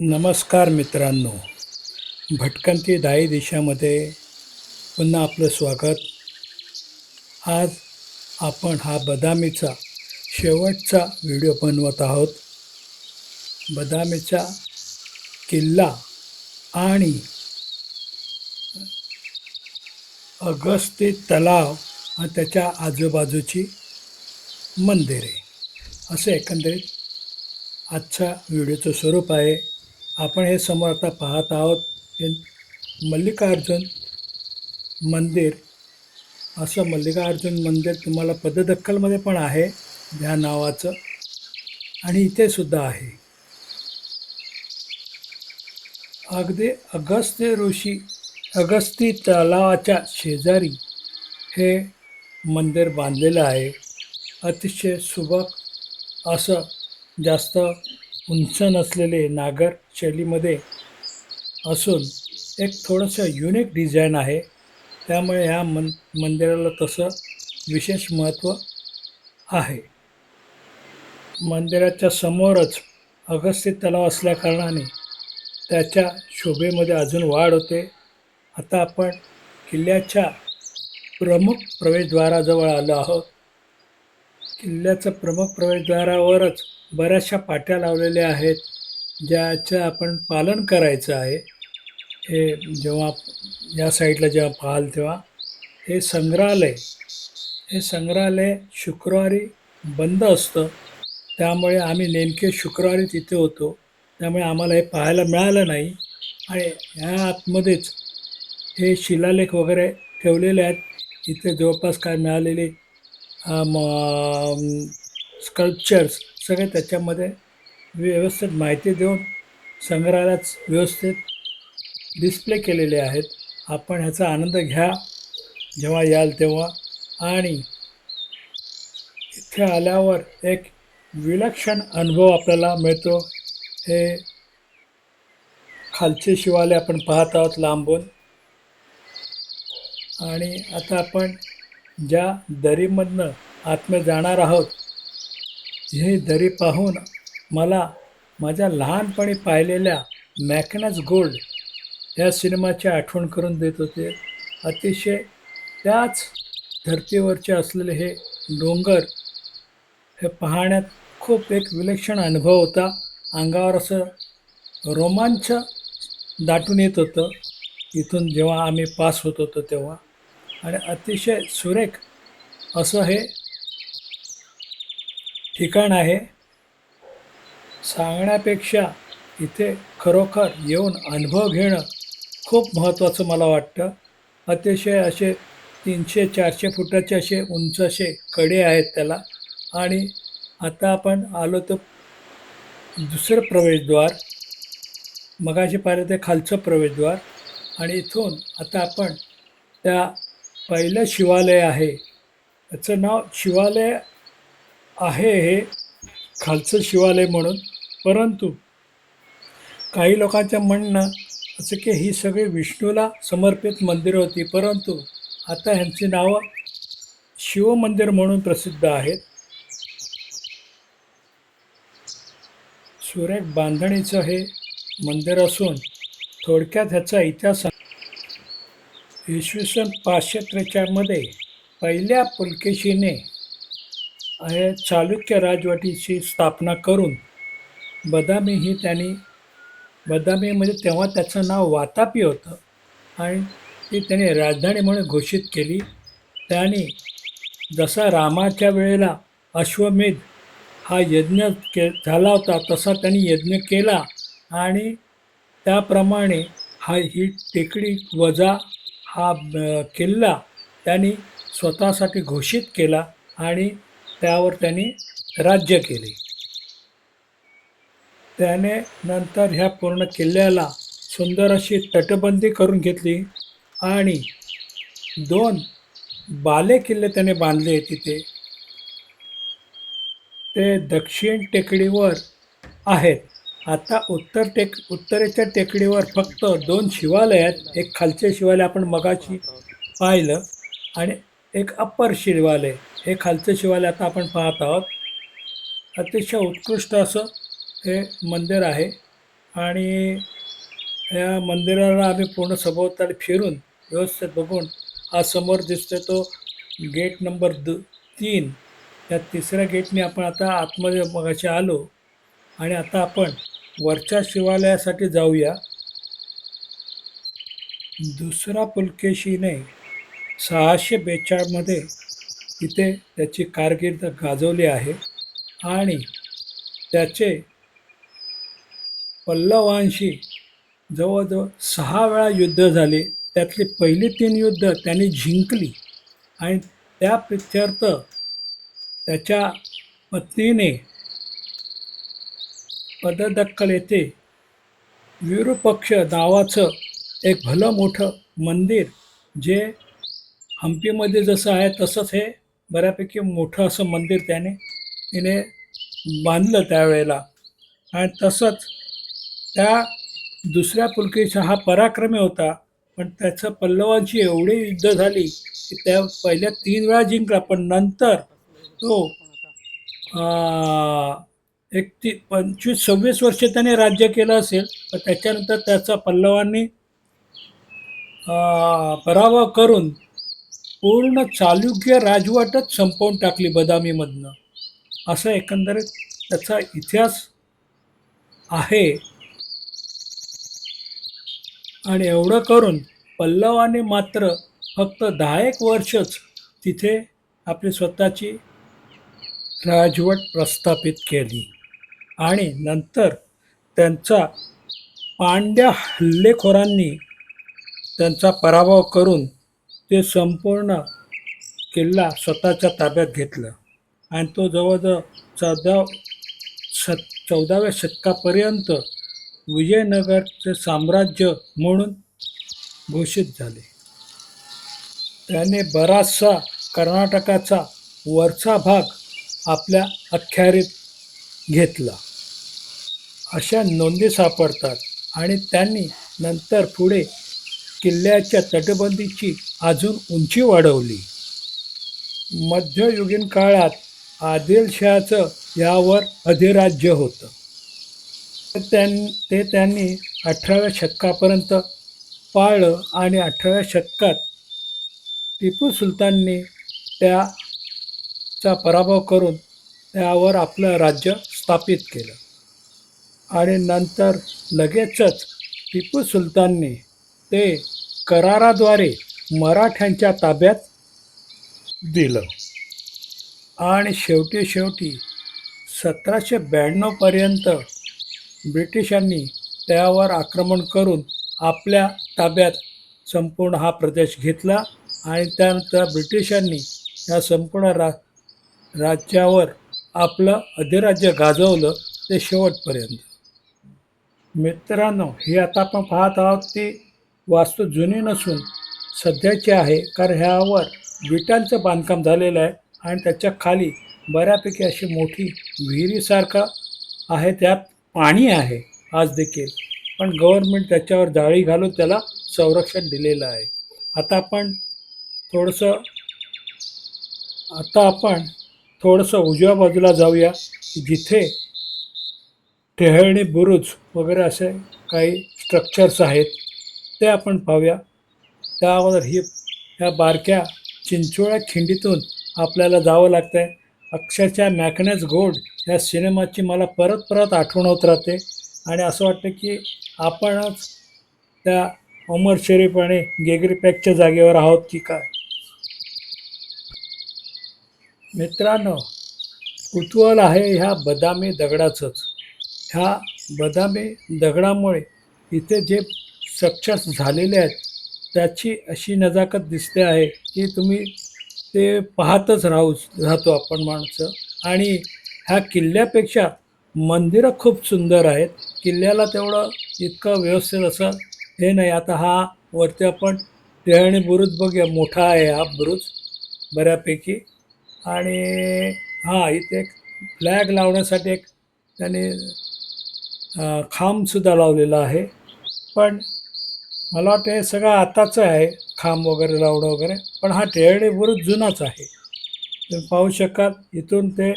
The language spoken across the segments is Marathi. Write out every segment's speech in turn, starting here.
नमस्कार मित्रांनो. भटकंती दाई दिशामध्ये पुन्हा आपलं स्वागत. आज आपण हा बदामीचा शेवटचा व्हिडिओ बनवत आहोत. बदामीचा किल्ला आणि अगस्ती तलाव आणि त्याच्या आजूबाजूची मंदिरे. असं एकंदरीत आजच्या व्हिडिओचं स्वरूप आहे. आपण हे समोर आता पाहत आहोत. हे मल्लिकार्जुन मंदिर. असं मल्लिकार्जुन मंदिर तुम्हाला पददक्कलमध्ये पण आहे ह्या नावाचं. आणि इथे सुद्धा आहे. अगदी अगस्त्य ऋषी अगस्ती तलावाच्या शेजारी हे मंदिर बांधलेलं आहे. अतिशय सुबक असं जास्त उंच नसलेले नागर शैलीमध्ये असून एक थोडंसं युनिक डिझाईन आहे. त्यामुळे ह्या मन मंदिराला तसं विशेष महत्त्व आहे. मंदिराच्या समोरच अगस्त्य तलाव असल्याकारणाने त्याच्या शोभेमध्ये अजून वाढ होते. आता आपण किल्ल्याच्या प्रमुख प्रवेशद्वाराजवळ आलो आहोत. किल्ल्याचं प्रमुख प्रवेशद्वारावरच बऱ्याचशा पाट्या लावलेल्या आहेत ज्याचं आपण पालन करायचं आहे. हे जेव्हा या साईडला जेव्हा पाहाल तेव्हा हे संग्रहालय हे संग्रहालय शुक्रवारी बंद असतं. त्यामुळे आम्ही नेमके शुक्रवारी तिथे होतो. त्यामुळे आम्हाला हे पाहायला मिळालं नाही. आणि ह्या आतमध्येच हे शिलालेख वगैरे ठेवलेले आहेत. इथे जवळपास काय मिळालेले स्कल्पचर्स सगळे त्याच्यामध्ये व्यवस्थित माहिती देऊन संग्रहालयात व्यवस्थित डिस्प्ले केलेले आहेत. आपण ह्याचा आनंद घ्या. जेव्हा याल तेव्हा. आणि इथे आल्यावर एक विलक्षण अनुभव आपल्याला मिळतो. हे खालचे शिवालय आपण पाहत आहोत लांबून. आणि आता आपण ज्या दरीमधनं आतमध्ये जाणार आहोत हे दरी पाहून मला माझ्या लहानपणी पाहिलेल्या मॅकनस गोल्ड या सिनेमाची आठवण करून देत होते. अतिशय त्याच धर्तीवरचे असलेले हे डोंगर हे पाहण्यात खूप एक विलक्षण अनुभव होता. अंगावर असं रोमांच दाटून येत होतं. इथून जेव्हा आम्ही पास होत होतो तेव्हा. आणि अतिशय सुरेख असं हे ठिकाण आहे. सांगण्यापेक्षा इथे खरोखर येऊन अनुभव घेणं खूप महत्त्वाचं मला वाटतं. अतिशय असे तीनशे चारशे फुटाचे असे उंच असे कडे आहेत त्याला. आणि आता आपण आलो तर दुसरं प्रवेशद्वार. मगाशी पाहिलं ते खालचं प्रवेशद्वार. आणि इथून आता आपण त्या पहिलं शिवालय आहे. त्याचं नाव शिवालय आहे हे खालचं शिवालय म्हणून. परंतु काही लोकांचं म्हणणं असं की ही सगळी विष्णूला समर्पित मंदिरं होती. परंतु आता ह्यांची नावं शिवमंदिर म्हणून प्रसिद्ध आहेत. सुरेख बांधणीचं हे मंदिर असून थोडक्यात ह्याचा इतिहास इसवी सन पाचशे त्रेचाळमध्ये पहिल्या पुलकेशीने चालुक्य राजवटीची स्थापना करून बदामी ही त्यांनी बदामी म्हणजे तेव्हा त्याचं नाव वातापी होतं. आणि ती त्याने राजधानी म्हणून घोषित केली. त्याने जसा रामाच्या वेळेला अश्वमेध हा यज्ञ के झाला होता तसा त्यांनी यज्ञ केला. आणि त्याप्रमाणे हा ही टेकडी वजा हा किल्ला त्यांनी स्वतःसाठी घोषित केला. आणि त्यावर त्यांनी राज्य केले. त्याने नंतर ह्या पूर्ण किल्ल्याला सुंदर अशी तटबंदी करून घेतली आणि दोन बाले किल्ले त्याने बांधले तिथे. ते दक्षिण टेकडीवर आहेत. आता उत्तर टेक उत्तरेच्या टेकडीवर फक्त दोन शिवालय आहेत. एक खालचे शिवालय आपण मगाशी पाहिलं. आणि एक अप्पर शिवालय हे खालचं शिवालय आता आपण पाहत आहोत. अतिशय उत्कृष्ट असं हे मंदिर आहे. आणि या मंदिराला आम्ही पूर्ण सभोवताली फिरून व्यवस्थित बघून हा समोर दिसतो तो गेट नंबर द तीन. या तिसऱ्या गेटने आपण आता आतमध्ये मगाशी आलो आणि आता आपण वरच्या शिवालयासाठी जाऊया. दुसरा पुलकेशीने सहाशे बेचाळमध्ये इथे त्याची कारकीर्द गाजवली आहे आणि त्याचे पल्लवांशी जवळजवळ सहा वेळा युद्ध झाले. त्यातली पहिली तीन युद्ध त्यांनी जिंकली आणि त्या प्रित्यर्थ त्याच्या पत्नीने पददक्कल येथे विरूपक्ष नावाचं एक भलं मोठं मंदिर जे हम्पीमध्ये जसं आहे तसंच हे बऱ्यापैकी मोठं असं मंदिर त्याने तिने बांधलं त्यावेळेला. आणि तसंच त्या दुसऱ्या पुलकेशा हा पराक्रमी होता पण त्याचं पल्लवांची एवढी युद्ध झाली की त्या पहिल्या तीन वेळा जिंकला पण नंतर तो एक ती पंचवीस सव्वीस वर्ष त्याने राज्य केलं असेल तर त्याच्यानंतर त्याचा पल्लवांनी पराभव करून पूर्ण चालुक्य राजवटच संपवून टाकली बदामीमधनं. असं एकंदरीत त्याचा इतिहास आहे. आणि एवढं करून पल्लवाने मात्र फक्त दहा एक वर्षच तिथे आपली स्वतःची राजवट प्रस्थापित केली. आणि नंतर त्यांचा पांड्या हल्लेखोरांनी त्यांचा पराभव करून ते संपूर्ण किल्ला स्वतःच्या ताब्यात घेतलं. आणि तो जवळजवळ चौदा शत चौदाव्या शतकापर्यंत विजयनगरचे साम्राज्य म्हणून घोषित झाले. त्याने बराचसा कर्नाटकाचा वरचा भाग आपल्या अखत्यारीत घेतला. अशा नोंदी सापडतात आणि त्यांनी नंतर पुढे किल्ल्याच्या तटबंदीची अजून उंची वाढवली. मध्ययुगीन काळात आदिलशहाचं यावर अधिराज्य होतं. त्यां ते त्यांनी अठराव्या शतकापर्यंत पाळलं आणि अठराव्या शतकात टिपू सुलतानने त्याचा पराभव करून त्यावर आपलं राज्य स्थापित केलं. आणि नंतर लगेचच टिपू सुलतानने ते कराराद्वारे मराठ्यांच्या ताब्यात दिलं. आणि शेवटी शेवटी सतराशे ब्याण्णवपर्यंत ब्रिटिशांनी त्यावर आक्रमण करून आपल्या ताब्यात संपूर्ण हा प्रदेश घेतला आणि त्यानंतर ब्रिटिशांनी या संपूर्ण रा राज्यावर आपलं अधिराज्य गाजवलं ते शेवटपर्यंत. मित्रांनो ही आता आपण पाहत आहोत ती वास्तू जुनी नसून सध्याची आहे. कारण ह्यावर विटांचं बांधकाम झालेलं आहे आणि त्याच्याखाली बऱ्यापैकी अशी मोठी विहिरीसारखं आहे. त्यात पाणी आहे आज देखील. पण गव्हर्मेंट त्याच्यावर जाळी घालून त्याला संरक्षण दिलेलं आहे. आता आपण थोडंसं आता आपण थोडंसं उजव्या बाजूला जाऊया. जिथे टेहळणी बुरुज वगैरे असे काही स्ट्रक्चर्स आहेत. ते आपण पाहूया. त्या अगोदर ही ह्या बारक्या चिंचोळ्या खिंडीतून आपल्याला जावं लागतं आहे अक्षरशः मॅकनेस गोल्ड ह्या सिनेमाची मला परत परत आठवण होत राहते. आणि असं वाटतं की आपणच त्या अमर शरीफ आणि गेगरी पॅकच्या जागेवर आहोत की काय? मित्रांनो कुतूहल आहे ह्या बदामी दगडाचंच. ह्या बदामी दगडामुळे इथे जे सक्सेस झालेले आहेत. त्याची अशी नजाकत दिसते आहे की तुम्ही ते पाहतच राहू राहतो आपण माणसं. आणि ह्या किल्ल्यापेक्षा मंदिरं खूप सुंदर आहेत. किल्ल्याला तेवढं इतकं व्यवस्थित असं हे नाही. आता हा वरती आपण टेहणी बुरुज बघूया. मोठा आहे हा बुरुज बऱ्यापैकी. आणि हां इथे एक फ्लॅग लावण्यासाठी एक त्याने खांबसुद्धा लावलेला आहे. पण मला वाटतं हे सगळं आताचं आहे खांब वगैरे लावणं वगैरे पण हा टेहळणी बुरुज जुनाच आहे. तुम्ही पाहू शकाल इथून ते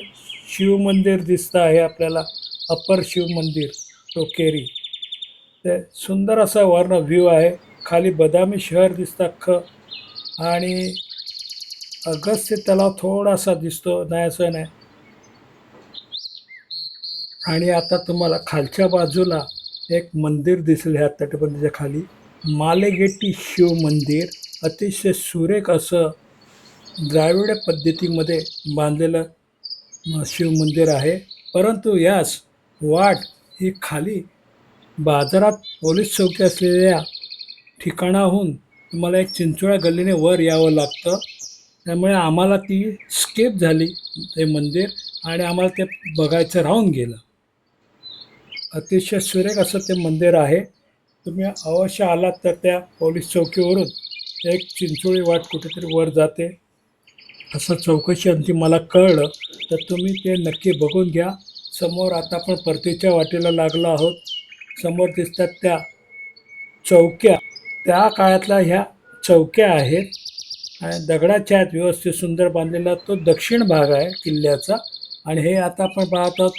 शिवमंदिर दिसतं आहे आपल्याला अप्पर शिव मंदिर टोकेरी ते सुंदर असा वर्ण व्ह्यू आहे खाली बदामी शहर दिसतं अख्खं आणि अगस्त्य तलाव थोडासा दिसतो नाही असं नाही. आणि आता तुम्हाला खालच्या बाजूला एक मंदिर दिसले ह्या तटबंदीच्या खाली. मालेगेटी शिव मंदिर अतिशय सुरेख असं द्राविड पद्धतीमध्ये बांधलेलं शिवमंदिर शिव मंदिर आहे. परंतु यास वाट ही खाली बाजारात पोलीस चौकी असलेल्या ठिकाणाहून तुम्हाला एक चिंचोळ्या गल्लीने वर यावं लागतं. त्यामुळे आम्हाला ती स्केप झाली ते मंदिर आणि आम्हाला ते बघायचं राहून गेलं. अतिशय सुरेख असं ते मंदिर आहे. तुम्ही अवश्य आलात तर त्या पोलीस चौकीवरून एक चिंचोळी वाट कुठेतरी वर जाते. असं चौकशी अंती मला कळलं तर तुम्ही ते नक्की बघून घ्या. समोर आता आपण परतीच्या वाटेला लागलो आहोत. समोर दिसतात त्या चौक्या. त्या काळातल्या ह्या चौक्या आहेत. आणि दगडाच्या आहेत व्यवस्थित सुंदर बांधलेला तो दक्षिण भाग आहे किल्ल्याचा. आणि हे आता आपण पाहत आहोत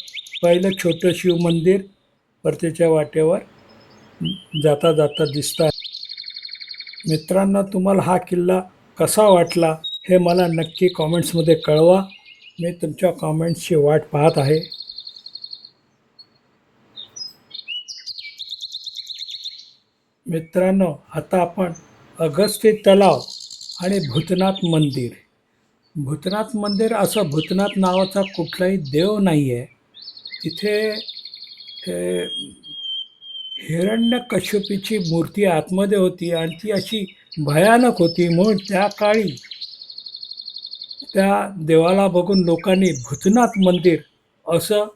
पहिलं छोटं शिव मंदिर परतीच्या वाटेवर. जाता जाता दिसतात मित्रांनो तुम्हाला हा किल्ला कसा वाटला हे मला नक्की कॉमेंट्समध्ये कळवा. मी तुमच्या कॉमेंट्सची वाट पाहत आहे. मित्रांनो आता आपण अगस्ती तलाव आणि भूतनाथ मंदिर. भूतनाथ मंदिर असं भूतनाथ नावाचा कुठलाही देव नाही आहे तिथे हिरण्यकश्यपीची हिरण्य कश्यपीची मूर्ती आतमध्ये होती आणि ती अशी भयानक होती. म्हणून त्या काळी त्या देवाला बघून लोकांनी भूतनाथ मंदिर असं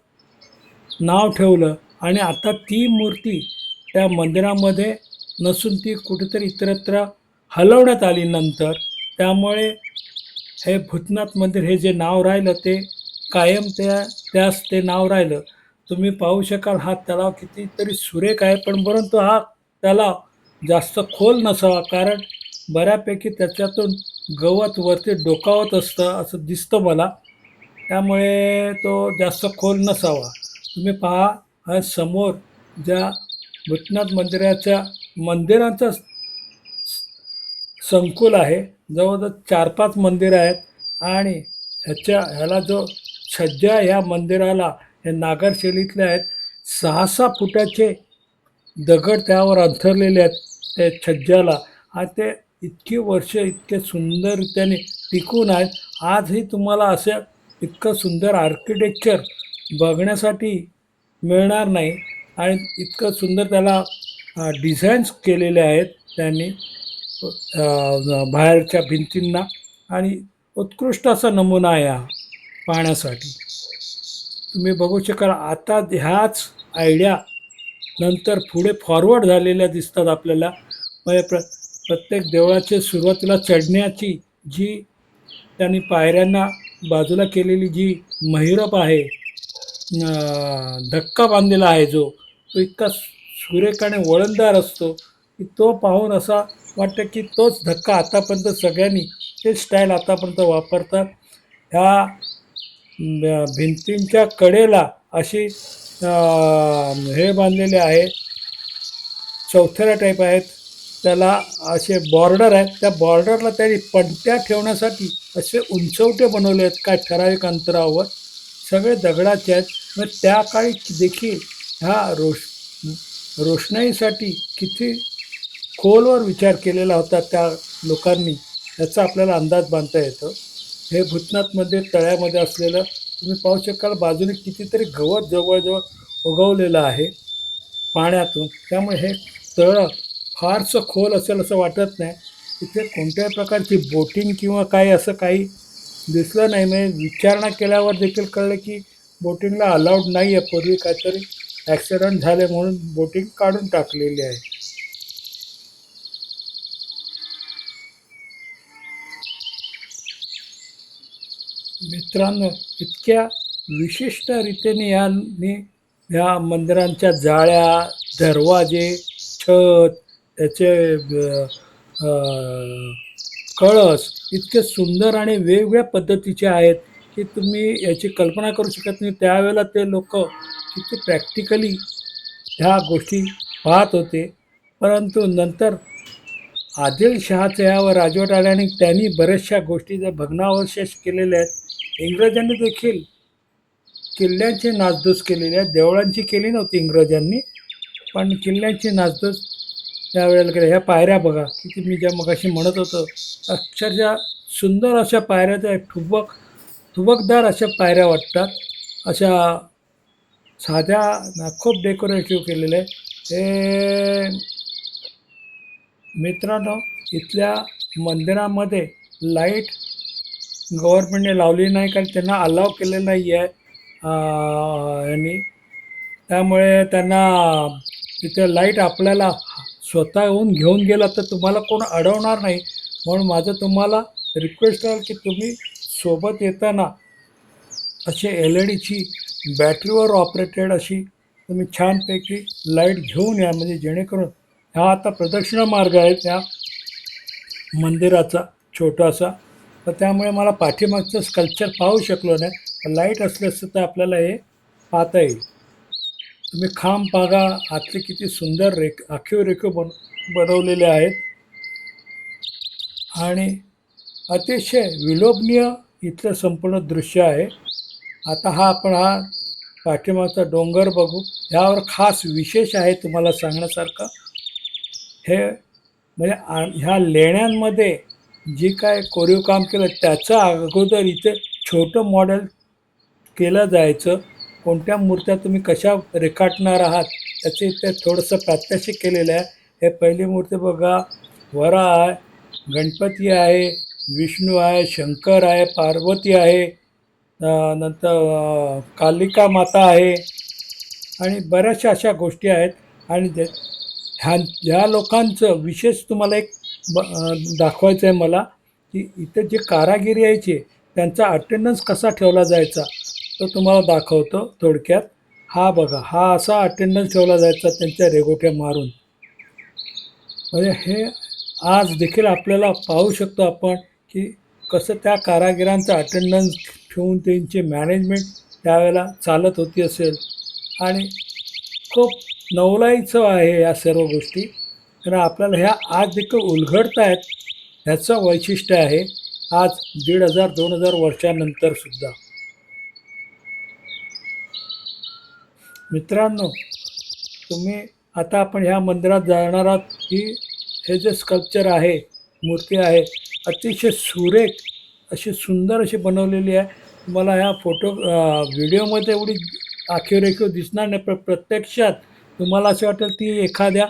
नाव ठेवलं. आणि आता ती मूर्ती त्या मंदिरामध्ये नसून ती कुठेतरी इतरत्र हलवण्यात आली नंतर. त्यामुळे हे भूतनाथ मंदिर हे जे नाव राहिलं ते कायम त्या त्यास ते नाव राहिलं. तुम्ही पाहू शकाल हा तलाव कितीतरी सुरेख आहे पण परंतु हा तलाव जास्त खोल नसावा कारण बऱ्यापैकी त्याच्यातून गवत वरती डोकावत असतं असं दिसतं मला. त्यामुळे तो जास्त खोल नसावा. तुम्ही पहा हा समोर ज्या भूतनाथ मंदिराच्या मंदिरांचा संकुल आहे. जवळजवळ चार पाच मंदिरं आहेत. आणि ह्याच्या ह्याला जो छज्जा ह्या मंदिराला हे नागरशैलीतले आहेत. सहा सहा फुटाचे दगड त्यावर अंथरलेले आहेत त्या छज्जाला. आणि ते इतकी वर्ष इतके सुंदर त्याने टिकून आहेत. आजही तुम्हाला असं इतकं सुंदर आर्किटेक्चर बघण्यासाठी मिळणार नाही. आणि इतकं सुंदर त्याला डिझाईन्स केलेले आहेत त्यांनी बाहेरच्या भिंतींना. आणि उत्कृष्ट असा नमुना आहे हा पाहण्यासाठी. तुम्ही बघू शकाल आता ह्याच आयडिया नंतर पुढे फॉरवर्ड झालेल्या दिसतात आपल्याला. म्हणजे प्र प्रत्येक देवळाच्या सुरुवातीला चढण्याची जी त्यांनी पायऱ्यांना बाजूला केलेली जी महिरप आहे धक्का बांधलेला आहे जो तो इतका सुरेखाने वळणदार असतो की तो पाहून असा वाटतं की तोच धक्का आतापर्यंत सगळ्यांनी ते स्टाईल आतापर्यंत वापरतात. ह्या भिंतींच्या कडेला अशी हे बांधलेले आहे चौथऱ्या टाईप आहेत. त्याला असे बॉर्डर आहेत. त्या बॉर्डरला त्यांनी पणत्या ठेवण्यासाठी असे उंचवटे बनवले आहेत. काय ठराविक अंतरावर. सगळे दगडाचे आहेत. मग त्या काळी देखील ह्या रोष रोषणाईसाठी किती खोलवर विचार केलेला होता त्या लोकांनी याचा आपल्याला अंदाज बांधता येतो. हे भूतनाथमध्ये तळ्यामध्ये असलेलं तुम्ही पाहू शकाल बाजूने कितीतरी गवत जवळजवळ उगवलेलं आहे पाण्यातून. त्यामुळे हे तळं फारसं खोल असेल असं वाटत नाही. इथे कोणत्याही प्रकारची बोटिंग किंवा काही असं काही दिसलं नाही. म्हणजे विचारणा केल्यावर देखील कळलं की बोटिंगला अलाउड नाही आहे पूर्वी काहीतरी ॲक्सिडंट झाले म्हणून बोटिंग काढून टाकलेली आहे. मित्रांनो इतक्या विशिष्ट रीतीने यांनी ह्या मंदिरांच्या जाळ्या दरवाजे छत त्याचे कळस इतके सुंदर आणि वेगवेगळ्या पद्धतीचे आहेत की तुम्ही याची कल्पना करू शकत नाही. त्यावेळेला ते लोक किती प्रॅक्टिकली ह्या गोष्टी पाहत होते. परंतु नंतर आदिलशहाचं यावर राजवट आल्याने त्यांनी बऱ्याचशा गोष्टी ज्या भग्नावशेष केलेल्या आहेत इंग्रजांनी देखील किल्ल्यांची नासधूस केलेली आहे. देवळांची केली नव्हती इंग्रजांनी पण किल्ल्यांची नासधूस त्यावेळेला केली. ह्या पायऱ्या बघा किती मी ज्या मगाशी म्हणत होतो अक्षरशः सुंदर अशा पायऱ्या त्या ठुबक ठुबकदार अशा पायऱ्या वाटतात. अशा साध्या ना खूप डेकोरेटिव्ह केलेले हे मित्रांनो इथल्या मंदिरामध्ये लाइट गव्हर्नमेंटने लावली नाही कारण त्यांना अलाव केलेलं नाही आहे. यांनी. त्यामुळे त्यांना तिथे लाइट आपल्याला स्वतःहून घेऊन गेला तर तुम्हाला कोण अडवणार नाही. म्हणून माझं तुम्हाला रिक्वेस्ट आहे की तुम्ही सोबत येताना असे एल ई डीची बॅटरीवर ऑपरेटेड अशी तुम्ही छानपैकी लाइट घेऊन या. म्हणजे जेणेकरून हा आता प्रदक्षिणा मार्ग आहे त्या मंदिराचा छोटासा. तर त्यामुळे मला पाठीमागचं स्कल्पचर पाहू शकलो नाही. लाइट असल्यासुद्धा तर आपल्याला हे पाहता येईल. तुम्ही खांब पागा आतले किती सुंदर रेख आखीव रेखीव बन बनवलेले आहेत. आणि अतिशय विलोभनीय इथलं संपूर्ण दृश्य आहे. आता हा आपण हा पाठीमागचा डोंगर बघू. ह्यावर खास विशेष आहे तुम्हाला सांगण्यासारखं. हे म्हणजे ह्या लेण्यांमध्ये जे काय कोरीव काम केलं त्याचं अगोदर इथे छोटं मॉडेल केलं जायचं. कोणत्या मूर्त्या तुम्ही कशा रेखाटणार आहात त्याचे इथे थोडंसं प्रात्यक्षिक केलेलं आहे. हे पहिली मूर्ती बघा. वरा आहे गणपती आहे विष्णू आहे शंकर आहे पार्वती आहे नंतर कालिका माता आहे. आणि बऱ्याचशा अशा गोष्टी आहेत. आणि ते ह्या ह्या लोकांचं विशेष तुम्हाला एक ब दाखवायचं आहे मला की इथं जे कारागिरी यायचे त्यांचा अटेंडन्स कसा ठेवला जायचा तो तुम्हाला दाखवतो थोडक्यात. हा बघा हा असा अटेंडन्स ठेवला जायचा त्यांच्या रेगोट्या मारून. म्हणजे हे आज देखील आपल्याला पाहू शकतो आपण की कसं त्या कारागिरांचा अटेंडन्स ठेवून त्यांची मॅनेजमेंट त्यावेळेला चालत होती असेल. आणि खूप नवलाईचं आहे या सर्व गोष्टी. कारण आपल्याला ह्या आज देखील उलगडत आहेत ह्याचं वैशिष्ट्य आहे आज दीड हजार दोन हजार वर्षानंतर सुद्धा. मित्रांनो तुम्ही आता आपण ह्या मंदिरात जाणार आहात की हे जे स्कल्पचर आहे मूर्ती आहे अतिशय सुरेख अशी सुंदर अशी बनवलेली आहे. तुम्हाला ह्या फोटो व्हिडिओमध्ये एवढी आखीव रेखीव दिसणार नाही पण प्रत्यक्षात तुम्हाला असं वाटेल ती एखाद्या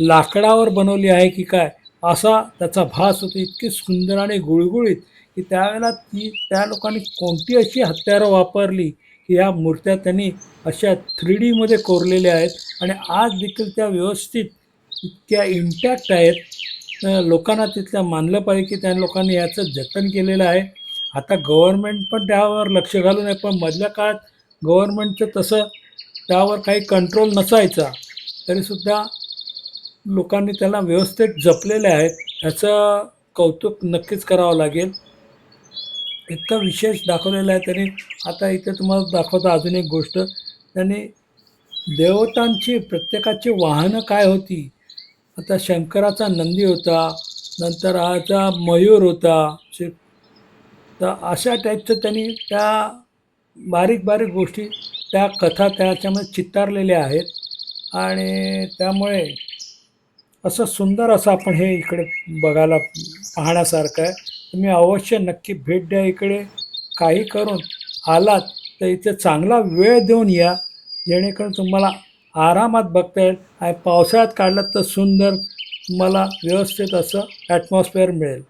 लाकडावर बनवली आहे की काय? असा त्याचा भास होतो. इतकी सुंदर आणि गुळगुळीत की त्यावेळेला ती त्या लोकांनी कोणती अशी हत्यारं वापरली? की ह्या मूर्त्या त्यांनी अशा थ्री डीमध्ये कोरलेल्या आहेत आणि आज देखील त्या व्यवस्थित इतक्या इंटॅक्ट आहेत. लोकांना तिथल्या मानलं पाहिजे की त्या लोकांनी याचं जतन केलेलं आहे. आता गव्हर्नमेंट पण त्यावर लक्ष घालून आहे पण मधल्या काळात गव्हर्नमेंटचं तसं त्यावर काही कंट्रोल नसायचा. तरीसुद्धा लोकांनी त्याला व्यवस्थित जपलेले आहेत ह्याचं कौतुक नक्कीच करावं लागेल. इतकं विशेष दाखवलेलं आहे त्यांनी. आता इथे तुम्हाला दाखवतो अजून एक गोष्ट. त्यांनी देवतांची प्रत्येकाची वाहनं काय होती? आता शंकराचा नंदी होता नंतर हाचा मयूर होता. तर अशा टाईपचं त्यांनी त्या बारीक बारीक गोष्टी त्या कथा त्याच्यामध्ये चितारलेल्या आहेत. आणि त्यामुळे असं सुंदर असं आपण हे इकडे बघायला पाहण्यासारखं आहे. तुम्ही अवश्य नक्की भेट द्या इकडे. काही करून आलात तर इथे चांगला वेळ देऊन या. जेणेकरून तुम्हाला आरामात बघता येईल आणि पावसाळ्यात काढलात तर सुंदर तुम्हाला व्यवस्थित असं ॲटमॉस्फिअर मिळेल.